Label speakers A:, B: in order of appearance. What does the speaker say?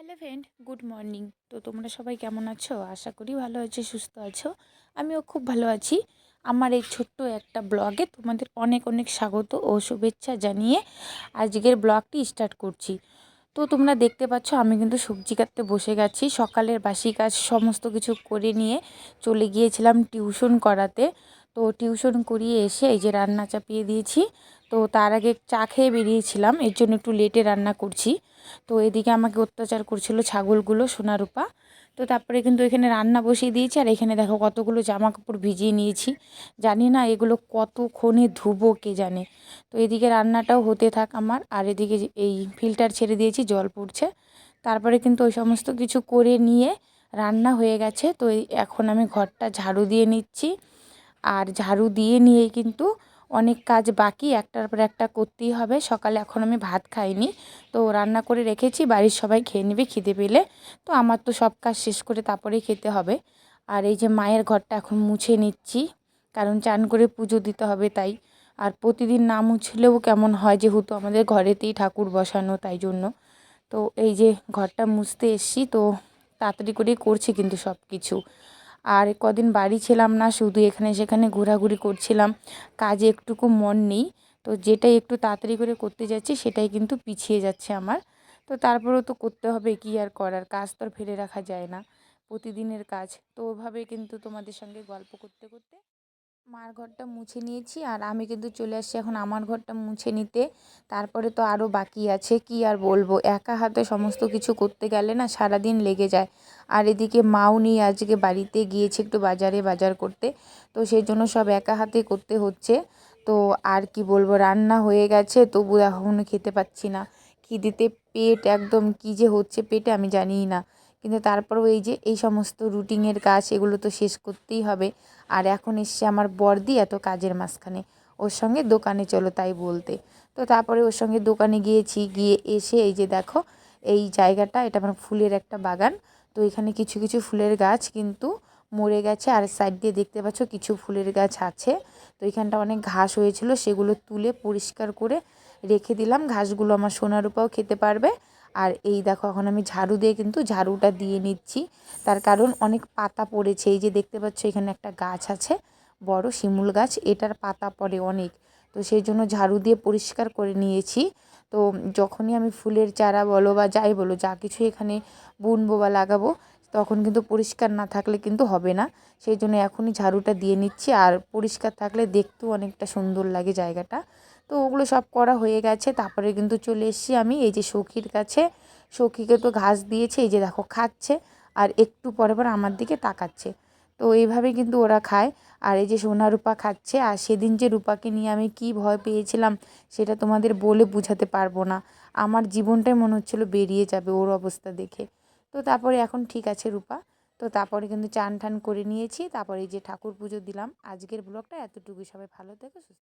A: Hello friend, good morning. তো তোমরা সবাই কেমন আছো? আশা করি ভালো আছো, সুস্থ আছো। আমিও খুব ভালো আছি। আমার এই ছোট্ট একটা ব্লগে তোমাদের অনেক অনেক স্বাগত ও শুভেচ্ছা জানিয়ে আজকের ব্লগটি স্টার্ট করছি। তো তোমরা দেখতে পাচ্ছ, আমি কিন্তু সবজি কাটতে বসে গেছি। সকালের বাসি কাজ সমস্ত কিছু করে নিয়ে চলে গিয়েছিলাম টিউশন করাতে। তো টিউশন করিয়ে এসে এই যে রান্না চাপিয়ে দিয়েছি। তো তার আগে চা খেয়ে বেরিয়েছিলাম, এর জন্য একটু লেটে রান্না করছি। তো এদিকে আমাকে অত্যাচার করছিল ছাগলগুলো, সোনারূপা। তো তারপরে কিন্তু এখানে রান্না বসিয়ে দিয়েছি, আর এখানে দেখো কতগুলো জামা কাপড় ভিজিয়ে নিয়েছি। জানি না এগুলো কতক্ষণে ধুবো কে জানে। তো এদিকে রান্নাটাও হতে থাক আমার, আর এদিকে এই ফিল্টার ছেড়ে দিয়েছি, জল পড়ছে। তারপরে কিন্তু ওই সমস্ত কিছু করে নিয়ে রান্না হয়ে গেছে। তো এখন আমি ঘরটা ঝাড়ু দিয়ে নিচ্ছি। আর ঝাড়ু দিয়ে নিয়েই কিন্তু অনেক কাজ বাকি, একটার পর একটা করতেই হবে। সকালে এখন আমি ভাত খাইনি। তো রান্না করে রেখেছি, বাড়ির সবাই খেয়ে নেবে খিদে পেলে। তো আমার তো সব কাজ শেষ করে তারপরেই খেতে হবে। আর এই যে মায়ের ঘরটা এখন মুছে নিচ্ছি, কারণ চান করে পুজো দিতে হবে তাই। আর প্রতিদিন না মুছলেও কেমন হয়, যেহেতু আমাদের ঘরেতেই ঠাকুর বসানো তাই জন্য। তো এই যে ঘরটা মুছতে এসছি, তো তাড়াতাড়ি করেই করছি কিন্তু সব কিছু আর কদিন বাড়ি ছিলাম না, শুধু এখানে সেখানে ঘোরাঘুরি করছিলাম। কাজে একটুকু মন নেই, তো যেটাই একটু তাড়াতাড়ি করে করতে যাচ্ছি, সেটাই কিন্তু পিছিয়ে যাচ্ছে আমার। তো তারপরেও তো করতে হবে, কি আর করার? কাজ তো আর ফেলে রাখা যায় না, প্রতিদিনের কাজ। তো ওভাবে কিন্তু তোমাদের সঙ্গে গল্প করতে করতে মার ঘরটা মুছে নিয়েছি আর আমি কিন্তু চলে আসছি এখন আমার ঘরটা মুছে নিতে। তারপরে তো আরও বাকি আছে, কি আর বলব? একা হাতে সমস্ত কিছু করতে গেলে না সারাদিন লেগে যায়। আর এদিকে মাও নিয়ে আজকে বাড়িতে গিয়েছে একটু বাজারে বাজার করতে। তো সেই জন্য সব একা হাতে করতে হচ্ছে। তো আর কি বলব, রান্না হয়ে গেছে, তবু এখনও খেতে পাচ্ছি না। খিদেতে পেট একদম কী যে হচ্ছে পেটে আমি জানিই না। কিন্তু তারপরেও এই যে, এই সমস্ত রুটিনের কাজ এগুলো তো শেষ করতেই হবে। আর এখন এসছে আমার বর্দি এত কাজের মাঝখানে। ওর সঙ্গে দোকানে চলো তাই বলতে। তো তারপরে ওর সঙ্গে দোকানে গিয়েছি, গিয়ে এসে এই যে দেখো, এই জায়গাটা, এটা আমার ফুলের একটা বাগান। তো এখানে কিছু কিছু ফুলের গাছ কিন্তু মরে গেছে। আর সাইড দিয়ে দেখতে পাচ্ছ কিছু ফুলের গাছ আছে। তো এখানটা অনেক ঘাস হয়েছিল, সেগুলো তুলে পরিষ্কার করে রেখে দিলাম। ঘাসগুলো আমার সোনার উপাও খেতে পারবে। আর এই দেখো, এখন আমি ঝাড়ু দিয়ে কিন্তু ঝাড়ুটা দিয়ে নিচ্ছি। তার কারণ অনেক পাতা পড়েছে। এই যে দেখতে পাচ্ছ, এখানে একটা গাছ আছে, বড় শিমুল গাছ। এটার পাতা পড়ে অনেক। তো সেই জন্য ঝাড়ু দিয়ে পরিষ্কার করে নিয়েছি। তো যখনই আমি ফুলের চারা বলো বা যাই বলো, যা কিছু এখানে বুনবো বা লাগাবো তখন কিন্তু পরিষ্কার না থাকলে কিন্তু হবে না। সেই জন্য এখনই ঝাড়ুটা দিয়ে নিচ্ছি আর পরিষ্কার থাকলে দেখতেও অনেকটা সুন্দর লাগে জায়গাটা। তো ওগুলো সব করা হয়ে গেছে, তারপরে কিন্তু চলে এসেছি আমি এই যে সখীর কাছে। সখীকে তো ঘাস দিয়েছে, এই যে দেখো খাচ্ছে আর একটু পরে পর আমার দিকে তাকাচ্ছে। তো এইভাবে কিন্তু ওরা খায় আর এই যে সোনা রূপা খাচ্ছে আর সেদিন যে রূপাকে নিয়ে আমি কি ভয় পেয়েছিলাম সেটা তোমাদের বলে বুঝাতে পারব না। আমার জীবনটাই মনে হচ্ছিল বেরিয়ে যাবে ওর অবস্থা দেখে। তো তারপরে এখন ঠিক আছে রূপা। তো তারপরে কিন্তু চান টান করে নিয়েছি। তারপরে যে ঠাকুর পুজো দিলাম। আজকের ব্লগটা এতটুকুই। সবাই ভালো থেকো, সুস্থ